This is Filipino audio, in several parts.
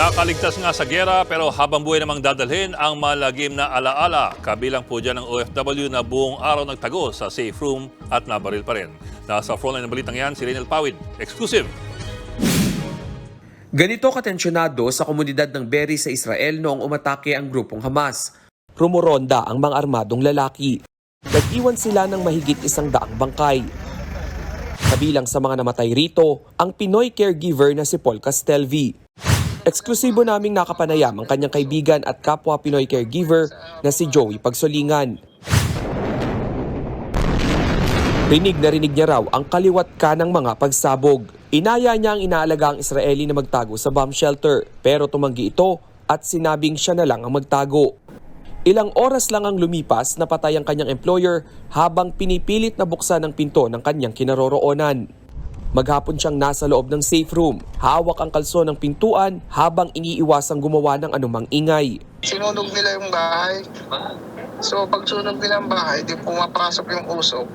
Nakaligtas nga sa gera pero habang buhay namang dadalhin ang malagim na alaala. Kabilang po dyan ang OFW na buong araw nagtago sa safe room at nabaril pa rin. Nasa frontline ng balitang yan si Renel Pawid. Exclusive. Ganito katensyonado sa komunidad ng Beri sa Israel noong umatake ang grupong Hamas. Rumoronda ang mga armadong lalaki. Nag-iwan sila ng mahigit isang daang bangkay. Kabilang sa mga namatay rito, ang Pinoy caregiver na si Paul Castelvi. Eksklusibo naming nakapanayam ang kanyang kaibigan at kapwa Pinoy caregiver na si Joey Pagsolingan. Rinig na rinig niya raw ang kaliwat ka ng mga pagsabog. Inaya niya ang inaalagang Israeli na magtago sa bomb shelter pero tumanggi ito at sinabing siya na lang ang magtago. Ilang oras lang ang lumipas na patay ang kanyang employer habang pinipilit na buksan ang pinto ng kanyang kinaroroonan. Maghapon siyang nasa loob ng safe room, hawak ang kalso ng pintuan habang iniiwasang gumawa ng anumang ingay. sinunog nila yung bahay. So pag sunog nila ang bahay, di pumapasok yung usok.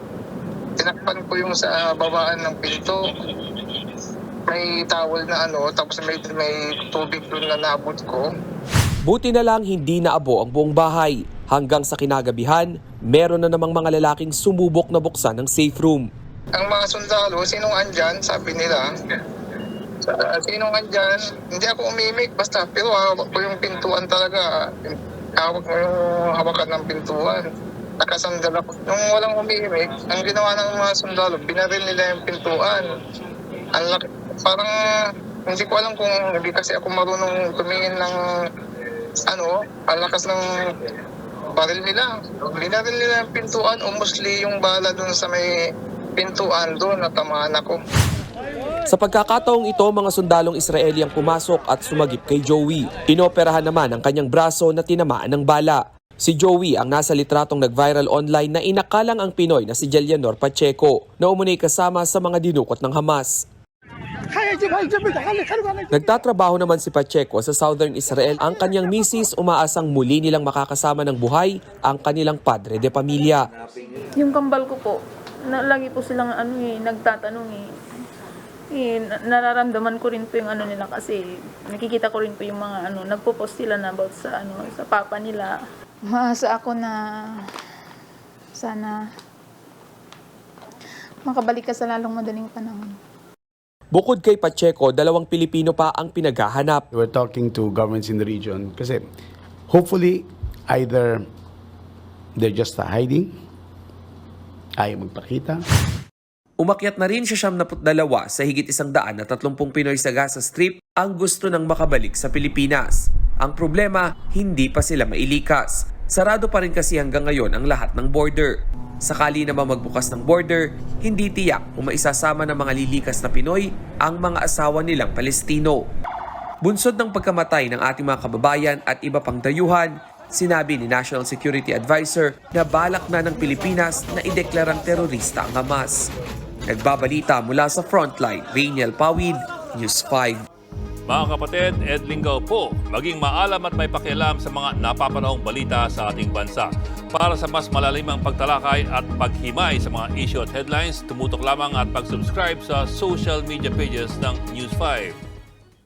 Tinakpan ko yung sa babaan ng pinto. May towel na ano, tapos may, may tubig doon na naabot ko. Buti na lang hindi naabo ang buong bahay. Hanggang sa kinagabihan, meron na namang mga lalaking sumubok na buksan ng safe room. Ang mga sundalo, sinong andyan, sabi nila. "Ah, Sinong andyan, hindi ako umimik, basta pero hawak ko yung pintuan talaga. Hawak mo yung hawakan ng pintuan. Nakasandal ako. Nung walang umimik, ang ginawa ng mga sundalo, binaril nila yung pintuan. Ang laki, parang hindi ko alam kung hindi kasi ako marunong tumingin ng ano, ang lakas ng baril nila. Binaril nila yung pintuan, umosli yung bala dun sa may pintuan doon, natamaan ako. Sa pagkakataong ito, mga sundalong Israeli ang pumasok at sumagip kay Joey. Inoperahan naman ang kanyang braso na tinamaan ng bala. Si Joey ang nasa litratong nag-viral online na inakalang ang Pinoy na si Jelianor Pacheco na umunay kasama sa mga dinukot ng Hamas. Nagtatrabaho naman si Pacheco sa southern Israel. Ang kanyang misis umaasang muli nilang makakasama ng buhay ang kanilang padre de pamilya. Yung kambal ko po, na, lagi po silang ano eh, nagtatanong eh. Eh, na- nararamdaman ko rin po yung ano nila kasi nakikita ko rin po yung mga ano, nagpo-post sila na about sa ano, sa papa nila. Maasa ako na sana makabalik ka sa lalong madaling panahon. Bukod kay Pacheco, dalawang Pilipino pa ang pinaghahanap. We're talking to governments in the region kasi hopefully either they're just hiding, ayaw magpakita, Umakyat na rin siya siyam na dalawa sa higit isang daan na tatlumpung Pinoy sa Gaza Strip ang gusto nang makabalik sa Pilipinas. Ang problema, hindi pa sila mailikas. Sarado pa rin kasi hanggang ngayon ang lahat ng border. Sakali naman magbukas ng border, hindi tiyak kung maisasama ng mga lilikas na Pinoy ang mga asawa nilang Palestino. Bunsod ng pagkamatay ng ating mga kababayan at iba pang dayuhan, sinabi ni National Security Advisor na balak na ng Pilipinas na ideklarang terorista ang Hamas. Nagbabalita mula sa Frontline, Rainiel Pawid, News 5. Mga kapatid, Ed Linggaw po, maging maalam at may pakialam sa mga napapanahong balita sa ating bansa. Para sa mas malalimang pagtalakay at paghimay sa mga issue at headlines, tumutok lamang at pag-subscribe sa social media pages ng News 5.